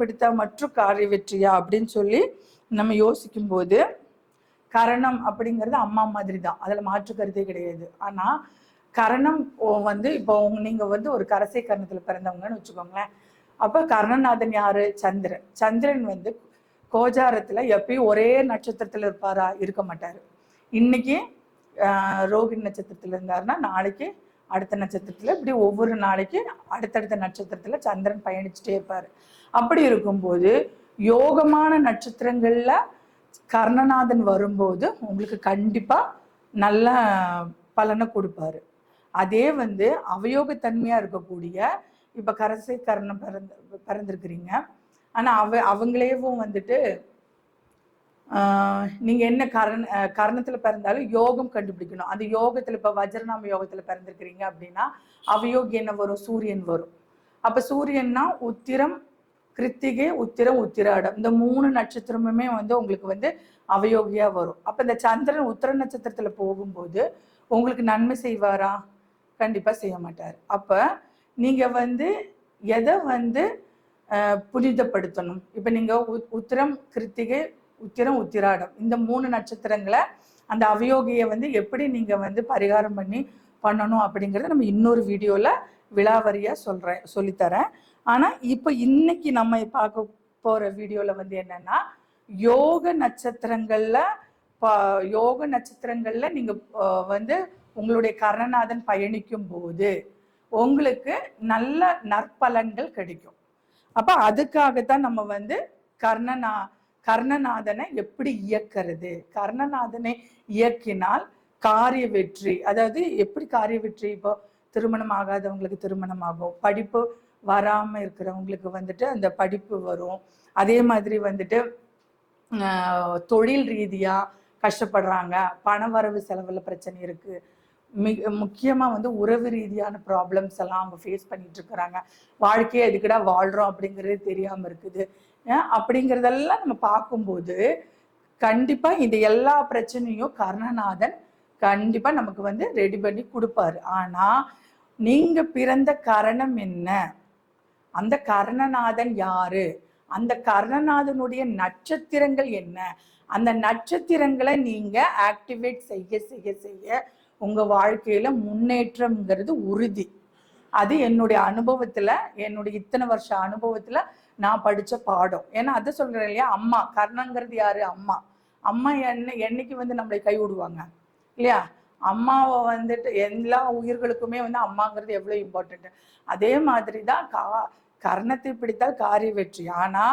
பிடித்தா மற்றும் காரிய வெற்றியா அப்படின்னு சொல்லி நம்ம யோசிக்கும் போது கரணம் அப்படிங்கிறது அம்மா மாதிரி தான் அதில் மாற்று கருத்தே கிடையாது. ஆனால் கரணம் வந்து இப்போ நீங்கள் வந்து ஒரு கரசை கரணத்தில் பிறந்தவங்கன்னு வச்சுக்கோங்களேன். அப்போ கர்ணநாதன் யாரு? சந்திரன். சந்திரன் வந்து கோஜாரத்தில் எப்பயும் ஒரே நட்சத்திரத்தில் இருப்பாரா? இருக்க மாட்டார். இன்னைக்கு ரோகிணி நட்சத்திரத்தில் இருந்தாருன்னா நாளைக்கு அடுத்த நட்சத்திரத்தில் இப்படி ஒவ்வொரு நாளைக்கு அடுத்தடுத்த நட்சத்திரத்தில் சந்திரன் பயணிச்சுட்டே இருப்பார். அப்படி இருக்கும்போது யோகமான நட்சத்திரங்களில் கர்ணநாதன் வரும்போது உங்களுக்கு கண்டிப்பாக நல்ல பலனை கொடுப்பாரு. அதே வந்து அவயோகத்தன்மையாக இருக்கக்கூடிய இப்போ கரசை கர்ணம் பிறந்து பிறந்திருக்கிறீங்க. ஆனால் அவ அவங்களேவும் வந்துட்டு நீங்கள் நீங்க என்ன கரண கரணத்தில் கரணத்துல பிறந்தாலும் யோகம் கண்டுபிடிக்கணும். அந்த யோகத்துல இப்ப வஜ்ரநாம யோகத்துல பிறந்திருக்கிறீங்க அப்படின்னா அவயோகி என்ன வரும் சூரியன் வரும். அப்ப சூரியன்னா உத்திரம் கிருத்திகை உத்திரம் உத்திராடம். இந்த மூணு நட்சத்திரமுமே வந்து உங்களுக்கு வந்து அவயோகியா வரும். அப்ப இந்த சந்திரன் உத்திர நட்சத்திரத்துல போகும்போது உங்களுக்கு நன்மை செய்வாரா? கண்டிப்பா செய்ய மாட்டார். அப்ப நீங்க வந்து எதை வந்து புனிதப்படுத்தணும்? இப்ப நீங்க உத்திரம் கிருத்திகை உத்திரம் உத்திராடம். இந்த மூணு நட்சத்திரங்களை அந்த அவயோகியை வந்து எப்படி நீங்க வந்து பரிகாரம் பண்ணி பண்ணணும் அப்படிங்கறத நம்ம இன்னொரு வீடியோல விலாவரியா சொல்றேன் சொல்லித்தரேன். ஆனா இப்போ இன்னைக்கு நம்ம பார்க்க போற வீடியோல வந்து என்னன்னா யோக நட்சத்திரங்கள்ல ப- யோக நட்சத்திரங்கள்ல நீங்க வந்து உங்களுடைய கர்ணநாதன் பயணிக்கும் போது உங்களுக்கு நல்ல நற்பலன்கள் கிடைக்கும். அப்ப அதுக்காகத்தான் நம்ம வந்து கர்ணநா கர்ணநாதனை எப்படி இயக்கிறது? கர்ணநாதனை இயக்கினால் காரிய வெற்றி அதாவது எப்படி காரிய வெற்றி? இப்போ திருமணம் ஆகாதவங்களுக்கு திருமணம் ஆகும் படிப்பு வராம இருக்கிறவங்களுக்கு வந்துட்டு அந்த படிப்பு வரும். அதே மாதிரி வந்துட்டு ஆஹ், தொழில் ரீதியா கஷ்டப்படுறாங்க. பண வரவு செலவுல பிரச்சனை இருக்கு. மிக முக்கியமா வந்து உறவு ரீதியான ப்ராப்ளம்ஸ் எல்லாம் அவங்க ஃபேஸ் பண்ணிட்டு இருக்கிறாங்க. வாழ்க்கையை எதுக்கடா வாழ்றோம் அப்படிங்கிறது தெரியாம இருக்குது. அப்படிங்கிறதெல்லாம் நம்ம பார்க்கும்போது கண்டிப்பாக இந்த எல்லா பிரச்சனையும் கர்ணநாதன் கண்டிப்பாக நமக்கு வந்து ரெடி பண்ணி கொடுப்பாரு. ஆனால் நீங்கள் பிறந்த கரணம் என்ன? அந்த கர்ணநாதன் யாரு? அந்த கர்ணநாதனுடைய நட்சத்திரங்கள் என்ன? அந்த நட்சத்திரங்களை நீங்கள் ஆக்டிவேட் செய்ய செய்ய செய்ய உங்கள் வாழ்க்கையில் முன்னேற்றம்ங்கிறது உறுதி. அது என்னுடைய அனுபவத்தில் என்னுடைய இத்தனை வருஷ அனுபவத்தில் நான் படிச்ச பாடம். ஏன்னா அதை சொல்றேன் இல்லையா? அம்மா. கர்ணங்கிறது யாரு? அம்மா. அம்மா என்ன என்னைக்கு வந்து நம்மளை கை விடுவாங்க? இல்லையா? அம்மாவை வந்துட்டு எல்லா உயிர்களுக்குமே வந்து அம்மாங்கிறது எவ்வளோ இம்பார்ட்டன்ட் அதே மாதிரி தான் கா கர்ணத்தை பிடித்தால் காரிய வெற்றி. ஆனா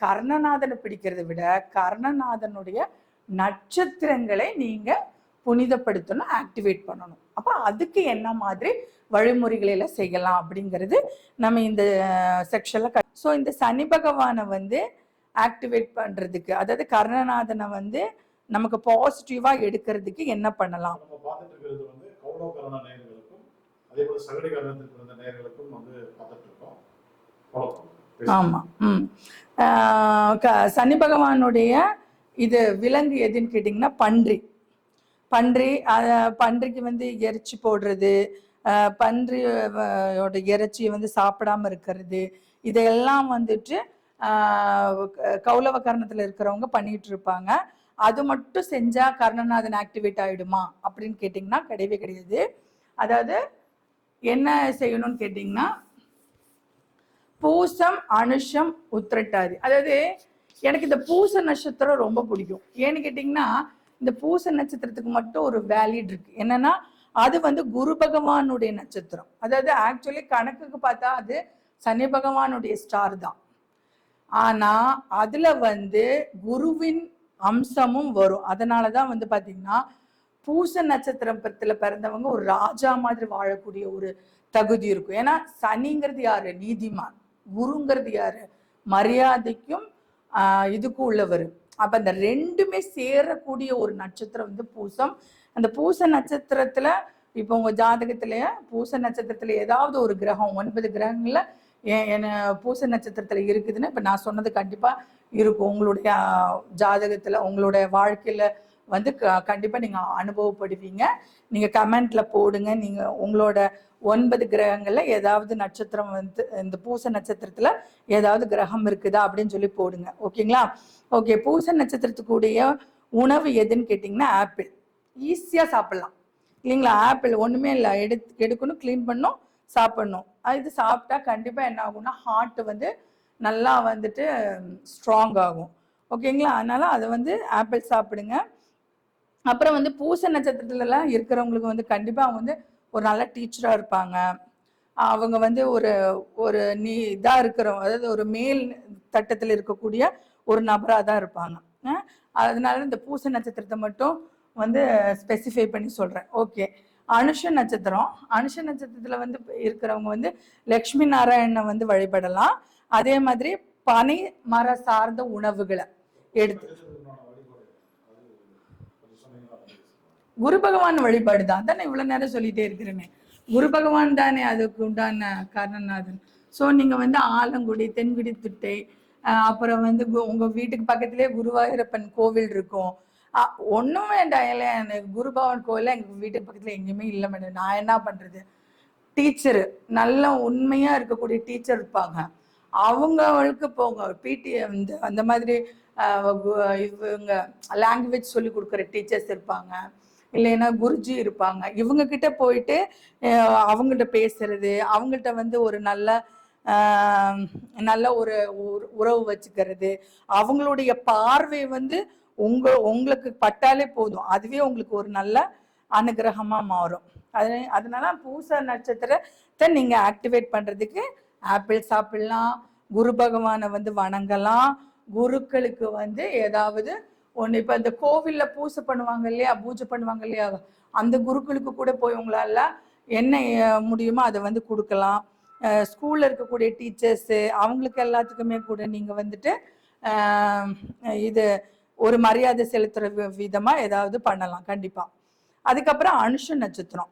கர்ணநாதனை பிடிக்கிறதை விட கர்ணநாதனுடைய நட்சத்திரங்களை நீங்க புனிதப்படுத்தணும் ஆக்டிவேட் பண்ணணும். அப்போ அதுக்கு என்ன மாதிரி வழிமுறைகளை செய்யலாம் அப்படிங்கிறது நம்ம இந்த செக்ஷன்ல ஸோ இந்த சனி பகவானை வந்து ஆக்டிவேட் பண்றதுக்கு அதாவது கர்ணநாதனை வந்து நமக்கு பாசிட்டிவா எடுக்கிறதுக்கு என்ன பண்ணலாம்? நம்ம பார்த்துட்டு இருக்கிறது வந்து கௌரவகரண நேயர்களுக்கும் அதே போல சகடி கரணத்தில் பிறந்த நேயர்களுக்கும் வந்து பார்த்துட்டு இருக்கோம். Follow பண்ணுங்க. ஆமா. ம். சனி பகவானுடைய இது விலங்கு எதுன்னு கேட்டிங்கன்னா பன்றி. பன்றி பன்றிக்கு வந்து இறைச்சி போடுறது பன்றியோட இறைச்சியை வந்து சாப்பிடாம இருக்கிறது இதையெல்லாம் வந்துட்டு க- கௌலவ கர்ணத்தில் இருக்கிறவங்க பண்ணிட்டு இருப்பாங்க அது மட்டும் செஞ்சால் கர்ணநாதன் ஆக்டிவேட் ஆகிடுமா அப்படின்னு கேட்டிங்கன்னா கிடையவே கிடையாது. அதாவது என்ன செய்யணும்னு கேட்டிங்கன்னா பூசம் அனுஷம் உத்திரட்டாதி. அதாவது எனக்கு இந்த பூச நட்சத்திரம் ரொம்ப பிடிக்கும். ஏன்னு கேட்டிங்கன்னா இந்த பூச நட்சத்திரத்துக்கு மட்டும் ஒரு வேலிட் இருக்கு. என்னன்னா அது வந்து குரு பகவானுடைய நட்சத்திரம். அதாவது ஆக்சுவலி கணக்குக்கு பார்த்தா அது சனி பகவானுடைய ஸ்டார் தான். ஆனால் அதில் வந்து குருவின் அம்சமும் வரும். அதனாலதான் வந்து பார்த்திங்கன்னா பூச நட்சத்திரத்துல பிறந்தவங்க ஒரு ராஜா மாதிரி வாழக்கூடிய ஒரு தகுதி இருக்கும். ஏன்னா சனிங்கிறது யாரு? நீதிமான். குருங்கிறது யாரு? மரியாதைக்கும் இதுக்கும் உள்ளவர். அப்ப அந்த ரெண்டுமே சேரக்கூடிய ஒரு நட்சத்திரம் வந்து பூசம். அந்த பூச நட்சத்திரத்துல இப்போ உங்க ஜாதகத்திலேயே பூச நட்சத்திரத்துல ஏதாவது ஒரு கிரகம் ஒன்பது கிரகங்கள்ல என்ன பூச நட்சத்திரத்தில் இருக்குதுன்னா இப்போ நான் சொன்னது கண்டிப்பாக இருக்கும். உங்களுடைய ஜாதகத்தில் உங்களுடைய வாழ்க்கையில் வந்து க- கண்டிப்பாக நீங்கள் அனுபவப்படுவீங்க. நீங்கள் கமெண்ட்டில் போடுங்க. நீங்கள் உங்களோட ஒன்பது கிரகங்களில் ஏதாவது நட்சத்திரம் வந்து இந்த பூச நட்சத்திரத்தில் ஏதாவது கிரகம் இருக்குதா அப்படின்னு சொல்லி போடுங்க. ஓகேங்களா? ஓகே பூச நட்சத்திரத்துக்குடைய உணவு எதுன்னு கேட்டிங்கன்னா ஆப்பிள். ஈஸியாக சாப்பிட்லாம். இல்லைங்களா? ஆப்பிள் ஒன்றுமே இல்லை. எடு எடுக்கணும் க்ளீன் பண்ணணும் சாப்பிடணும். அது இது சாப்பிட்டா கண்டிப்பாக என்ன ஆகும்னா ஹார்ட் வந்து நல்லா வந்துட்டு ஸ்ட்ராங் ஆகும். ஓகேங்களா அதனால அதை வந்து ஆப்பிள் சாப்பிடுங்க. அப்புறம் வந்து பூச நட்சத்திரத்துலலாம் இருக்கிறவங்களுக்கு வந்து கண்டிப்பாக அவங்க வந்து ஒரு நல்ல டீச்சராக இருப்பாங்க. அவங்க வந்து ஒரு ஒரு நீ இதாக இருக்கிறவங்க அதாவது ஒரு மேல் தட்டத்தில் இருக்கக்கூடிய ஒரு நபராக தான் இருப்பாங்க. அதனால இந்த பூச நட்சத்திரத்தை மட்டும் வந்து ஸ்பெசிஃபை பண்ணி சொல்கிறேன் ஓகே அனுஷ நட்சத்திரம். அனுஷ நட்சத்திரத்துல வந்து இருக்கிறவங்க வந்து லக்ஷ்மி நாராயணனை வந்து வழிபடலாம். அதே மாதிரி பனை மர சார்ந்த உணவுகளை எடுத்து குரு பகவான் வழிபாடு தான். தானே இவ்வளவு நேரம் சொல்லிட்டே இருக்கிறேனே. குரு பகவான் தானே அதுக்கு உண்டான காரணநாதன் ஸோ நீங்க வந்து ஆலங்குடி தென்குடி திட்டை அஹ் அப்புறம் வந்து உங்கள் உங்க வீட்டுக்கு பக்கத்திலே குருவாயூரப்பன் கோவில் இருக்கும். ஒன்றும் வேண்டாம் இல்லை எனக்கு குருபவன் பகவான் எங்கள் வீட்டு பக்கத்தில் எங்கேயுமே இல்லை மேடம் நான் என்ன பண்ணுறது டீச்சரு நல்ல உண்மையாக இருக்கக்கூடிய டீச்சர் இருப்பாங்க. அவங்களுக்கு போங்க பிடி இந்த அந்த மாதிரி இவங்க லாங்குவேஜ் சொல்லி கொடுக்குற டீச்சர்ஸ் இருப்பாங்க. இல்லைன்னா குருஜி இருப்பாங்க. இவங்க கிட்ட போயிட்டு அவங்கள்ட்ட பேசுறது அவங்கள்ட்ட வந்து ஒரு நல்ல நல்ல ஒரு உறவு வச்சுக்கிறது அவங்களுடைய பார்வை வந்து உங்க உங்களுக்கு பட்டாலே போதும். அதுவே உங்களுக்கு ஒரு நல்ல அனுகிரகமாக மாறும். அது அதனால பூச நட்சத்திரத்தை நீங்கள் ஆக்டிவேட் பண்ணுறதுக்கு ஆப்பிள் சாப்பிடலாம் குரு பகவானை வந்து வணங்கலாம் குருக்களுக்கு வந்து ஏதாவது ஒன்று இப்போ இந்த கோவிலில் பூசை பண்ணுவாங்க இல்லையா பூஜை பண்ணுவாங்க இல்லையா அந்த குருக்களுக்கு கூட போய் உங்களால் என்ன முடியுமோ அதை வந்து கொடுக்கலாம். ஸ்கூலில் இருக்கக்கூடிய டீச்சர்ஸு அவங்களுக்கு எல்லாத்துக்குமே கூட நீங்கள் வந்துட்டு இது ஒரு மரியாதை செலுத்துற விதமா ஏதாவது பண்ணலாம் கண்டிப்பா. அதுக்கப்புறம் அனுஷ நட்சத்திரம்.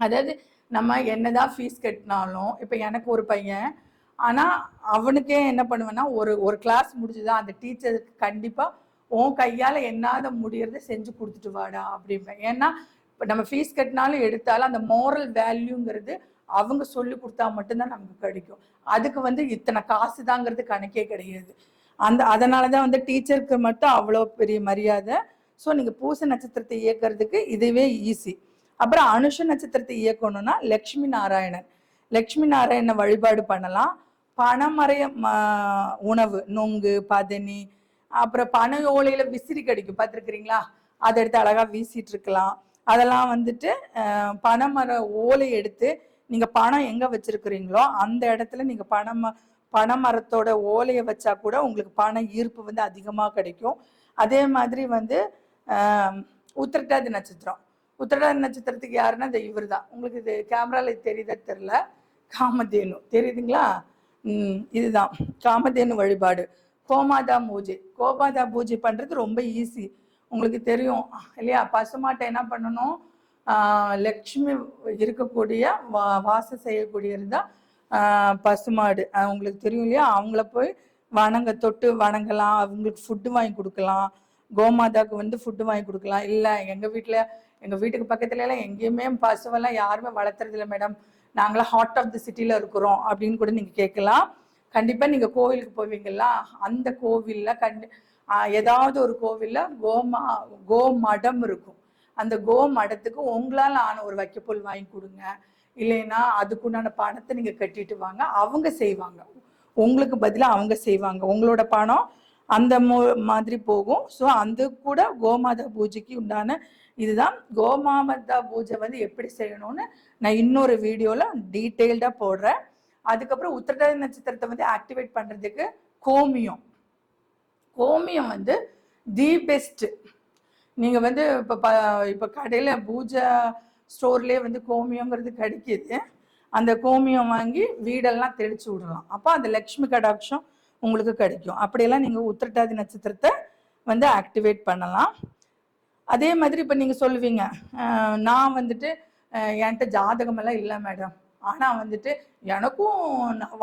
அதாவது நம்ம என்னதான் ஃபீஸ் கட்டினாலும் இப்போ எனக்கு ஒரு பையன் ஆனால் அவனுக்கே என்ன பண்ணுவேன்னா ஒரு ஒரு கிளாஸ் முடிஞ்சுதான் அந்த டீச்சருக்கு கண்டிப்பாக உன் கையால் என்னாத முடியறத செஞ்சு கொடுத்துட்டு வாடா அப்படிம்பேன். ஏன்னா இப்போ நம்ம ஃபீஸ் கட்டினாலும் எடுத்தாலும் அந்த மோரல் வேல்யூங்கிறது அவங்க சொல்லி கொடுத்தா மட்டும்தான் நமக்கு கிடைக்கும். அதுக்கு வந்து இத்தனை காசு தாங்கிறது கணக்கே கிடையாது. அந்த அதனால தான் வந்து டீச்சருக்கு மட்டும் அவ்வளோ பெரிய மரியாதை. ஸோ நீங்கள் பூச நட்சத்திரத்தை இயக்கிறதுக்கு இதுவே ஈஸி அப்புறம் அனுஷ நட்சத்திரத்தை இயக்கணும்னா லக்ஷ்மி நாராயணன். லக்ஷ்மி நாராயண வழிபாடு பண்ணலாம். பணமறைய ம- உணவு நொங்கு பதனி அப்புறம் பனை ஓலையில விசிறி கிடைக்கும். பார்த்துருக்குறீங்களா? அதை எடுத்து அழகா வீசிட்டு இருக்கலாம். அதெல்லாம் வந்துட்டு பனைமர ஓலை எடுத்து நீங்கள் பணம் எங்கே வச்சிருக்கிறீங்களோ அந்த இடத்துல நீங்கள் பணம் பனைமரத்தோட ஓலையை வச்சா கூட உங்களுக்கு பண ஈர்ப்பு வந்து அதிகமாக கிடைக்கும். அதே மாதிரி வந்து உத்திரட்டாதி நட்சத்திரம். உத்திரட்டாதி நட்சத்திரத்துக்கு யாருன்னா இந்த இவர் தான் உங்களுக்கு இது கேமராவில் தெரியுதா தெரில காமதேனு. தெரியுதுங்களா? இதுதான். காமதேனு வழிபாடு. கோமாதா பூஜை. கோமாதா பூஜை பண்ணுறது ரொம்ப ஈஸி உங்களுக்கு தெரியும் இல்லையா? பசுமாட்டை என்ன பண்ணணும்? லக்ஷ்மி இருக்கக்கூடிய வா வாசம் செய்யக்கூடியது தான் பசுமாடு அவங்களுக்கு தெரியும் இல்லையா? அவங்கள போய் வணங்க தொட்டு வணங்கலாம். அவங்களுக்கு ஃபுட்டு வாங்கி கொடுக்கலாம். கோமாதாக்கு வந்து ஃபுட்டு வாங்கி கொடுக்கலாம். இல்லை எங்கள் வீட்டில் எங்கள் வீட்டுக்கு பக்கத்துல எல்லாம் எங்கேயுமே பசுவெல்லாம் யாருமே வளர்த்துறது இல்லை மேடம் நாங்களாம் ஹார்ட் ஆஃப் தி சிட்டியில் இருக்கிறோம் அப்படின்னு கூட நீங்கள் கேட்கலாம். கண்டிப்பாக நீங்கள் கோவிலுக்கு போவீங்களா அந்த கோவிலில் கண்டி ஏதாவது ஒரு கோவிலில் கோமா கோ மடம் இருக்கும். அந்த கோ மடத்துக்கு உங்களால் ஆன ஒரு வைக்கப்புல் வாங்கி கொடுங்க. இல்லைன்னா அதுக்குண்டான பணத்தை நீங்கள் கட்டிட்டு வாங்க அவங்க செய்வாங்க. உங்களுக்கு பதிலாக அவங்க செய்வாங்க. உங்களோட பணம் அந்த மோ மாதிரி போகும். ஸோ அந்த கூட கோமாதா பூஜைக்கு உண்டான இதுதான். கோமாதா பூஜை வந்து எப்படி செய்யணும்னு நான் இன்னொரு வீடியோவில் டீட்டெயில்டாக போடுறேன். அதுக்கப்புறம் உத்திரட்டாதி நட்சத்திரத்தை வந்து ஆக்டிவேட் பண்ணுறதுக்கு கோமியம். கோமியம் வந்து தி பெஸ்ட்டு நீங்கள் வந்து இப்போ ப இப்போ கடையில் பூஜை ஸ்டோர்லேயே வந்து கோமியங்கிறது கிடைக்கிது. அந்த கோமியம் வாங்கி வீடெல்லாம் தெளிச்சு விடலாம். அப்போ அந்த லக்ஷ்மி கடாட்சம் உங்களுக்கு கிடைக்கும். அப்படியெல்லாம் நீங்கள் உத்திரட்டாதி நட்சத்திரத்தை வந்து ஆக்டிவேட் பண்ணலாம். அதே மாதிரி இப்போ நீங்கள் சொல்லுவீங்க நான் வந்துட்டு என்கிட்ட ஜாதகமெல்லாம் இல்லை மேடம். ஆனால் வந்துட்டு எனக்கும்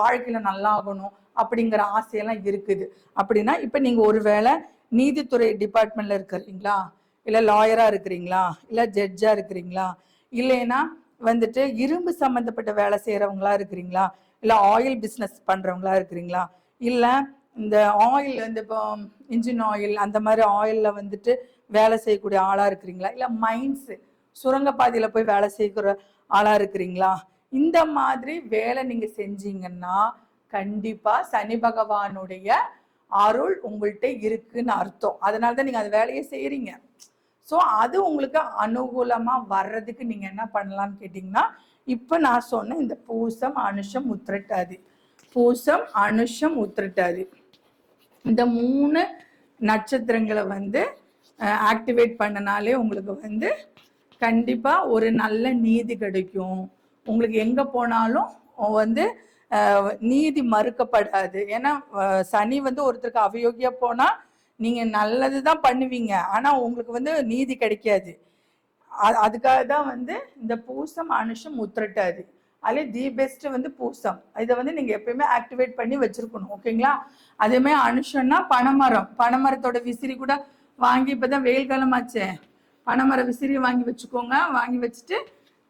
வாழ்க்கையில் நல்லா ஆகணும் அப்படிங்கிற ஆசையெல்லாம் இருக்குது. அப்படின்னா இப்போ நீங்கள் ஒருவேளை நீதித்துறை டிபார்ட்மெண்ட்ல இருக்கிறீங்களா? இல்லை லாயராக இருக்கிறீங்களா? இல்லை ஜட்ஜாக இருக்கிறீங்களா? இல்லைன்னா வந்துட்டு இரும்பு சம்மந்தப்பட்ட வேலை செய்கிறவங்களா இருக்கிறீங்களா? இல்லை ஆயில் பிஸ்னஸ் பண்ணுறவங்களா இருக்கிறீங்களா? இல்லை இந்த ஆயில் இந்த இப்போ இன்ஜின் ஆயில் அந்த மாதிரி ஆயிலில் வந்துட்டு வேலை செய்யக்கூடிய ஆளாக இருக்கிறீங்களா? இல்லை மைன்ஸு சுரங்கப்பாதையில் போய் வேலை செய்கிற ஆளாக இருக்கிறீங்களா? இந்த மாதிரி வேலை நீங்கள் செஞ்சீங்கன்னா கண்டிப்பாக சனி பகவானுடைய அருள் உங்கள்கிட்ட இருக்குன்னு அர்த்தம். அதனால தான் நீங்கள் அந்த வேலையை செய்கிறீங்க ஸோ அது உங்களுக்கு அனுகூலமாக வர்றதுக்கு நீங்கள் என்ன பண்ணலாம்னு கேட்டிங்கன்னா இப்போ நான் சொன்ன இந்த பூசம் அனுஷம் உத்திரட்டாது பூசம் அனுஷம் உத்திரட்டாது இந்த மூணு நட்சத்திரங்களை வந்து ஆக்டிவேட் பண்ணனாலே உங்களுக்கு வந்து கண்டிப்பாக ஒரு நல்ல நீதி கிடைக்கும். உங்களுக்கு எங்கே போனாலும் வந்து நீதி மறுக்கப்படாது. ஏன்னா சனி வந்து ஒருத்தருக்கு அவயோகியா போனால் நீங்கள் நல்லது தான் பண்ணுவீங்க. ஆனால் உங்களுக்கு வந்து நீதி கிடைக்காது. அதுக்காக தான் வந்து இந்த பூசம் அனுஷம் உத்திரட்டாது. அதே தி பெஸ்ட் வந்து பூசம். இதை வந்து நீங்கள் எப்பயுமே ஆக்டிவேட் பண்ணி வச்சிருக்கணும். ஓகேங்களா? அதேமாதிரி அனுஷன்னா அனுஷம்னா பனைமரம். பனைமரத்தோட விசிறி கூட வாங்கி இப்போ தான் வெயில் காலமாச்சே. பனைமர விசிறி வாங்கி வச்சுக்கோங்க. வாங்கி வச்சுட்டு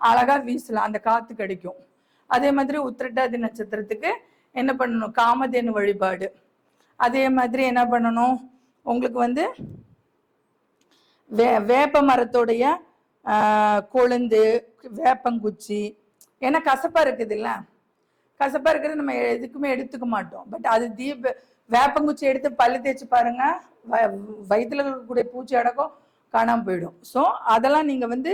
அழகாக வீசலாம். அந்த காற்று கிடைக்கும். அதே மாதிரி உத்திரட்டாதி நட்சத்திரத்துக்கு என்ன பண்ணணும்? காமதேனு வழிபாடு. அதே மாதிரி என்ன பண்ணணும்? உங்களுக்கு வந்து வே வேப்ப மரத்தோடைய கொழுந்து வேப்பங்குச்சி. ஏன்னா கசப்பாக இருக்குது கசப்பாக கசப்பா இருக்கிறது நம்ம எதுக்குமே எடுத்துக்க மாட்டோம். பட் அது தீப வேப்பங்குச்சி எடுத்து பல்லு தேய்ச்சி பாருங்க. வ- வயித்துல இருக்கக்கூடிய பூச்சி அடக்கம் காணாமல் போயிடும். ஸோ அதெல்லாம் நீங்கள் வந்து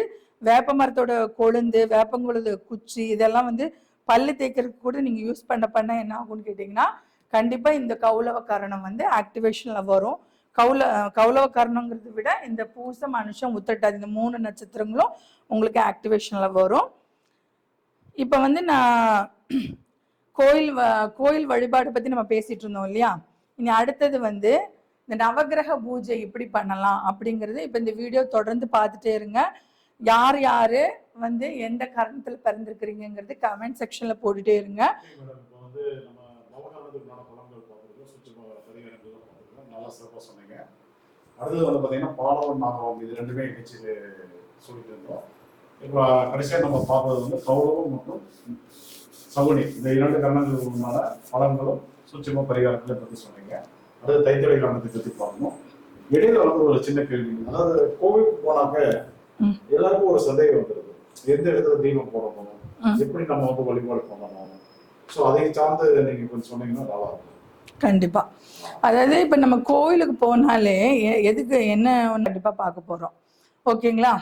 வேப்ப மரத்தோட கொழுந்து வேப்பங்குழுது குச்சி இதெல்லாம் வந்து பல்லு தேய்க்கிறதுக்கு கூட நீங்கள் யூஸ் பண்ண பண்ண என்ன ஆகும்னு கேட்டிங்கன்னா கண்டிப்பாக இந்த கௌலவ காரணம் வந்து ஆக்டிவேஷனில் வரும். கௌல கௌலவ கர்ணங்கிறத விட இந்த பூசம் மனுஷன் உத்தட்டாது இந்த மூணு நட்சத்திரங்களும் உங்களுக்கு ஆக்டிவேஷனில் வரும். இப்போ வந்து நான் கோயில் வ- கோயில் வழிபாடு பற்றி நம்ம பேசிகிட்டு இருந்தோம் இல்லையா? இனி அடுத்தது வந்து இந்த நவக்கிரக பூஜை இப்படி பண்ணலாம் அப்படிங்கிறது இப்போ இந்த வீடியோ தொடர்ந்து பார்த்துட்டே இருங்க. யார் யார் வந்து எந்த கரணத்தில் பிறந்திருக்கிறீங்கிறது கமெண்ட் செக்ஷனில் போட்டுட்டே இருங்க. நல்லா சிறப்பாக அடுத்தது வந்து பார்த்தீங்கன்னா பாலவன் நாகம் இது ரெண்டுமே இணைச்சு சொல்லிட்டு இருந்தோம். இப்போ கடைசியாக நம்ம பார்ப்பது வந்து கௌரவம் மற்றும் சகுனி. இந்த இரண்டு கரணங்களுக்கு உண்டான பலன்களும் சூட்சம பரிகாரங்களை பற்றி சொன்னீங்க. அடுத்து தைத்தொடை காரணத்தை பற்றி பார்க்கணும். இடையில வந்து ஒரு சின்ன கேள்வி. அதாவது கோவிலுக்கு போனாக்க. எல்லாருக்கும் ஒரு சந்தேகம் வந்துருது. எந்த இடத்துல தீபம் போடணும்? ம். எப்படி நம்ம வந்து வழிபாடு பண்ணணும்? ஸோ அதை சார்ந்து நீங்க கொஞ்சம் சொன்னீங்கன்னா நல்லா இருக்கும். கண்டிப்பா. அதாவது இப்ப நம்ம கோயிலுக்கு போனாலே எதுக்கு என்ன கண்டிப்பா பார்க்க போறோம். ஓகேங்களா?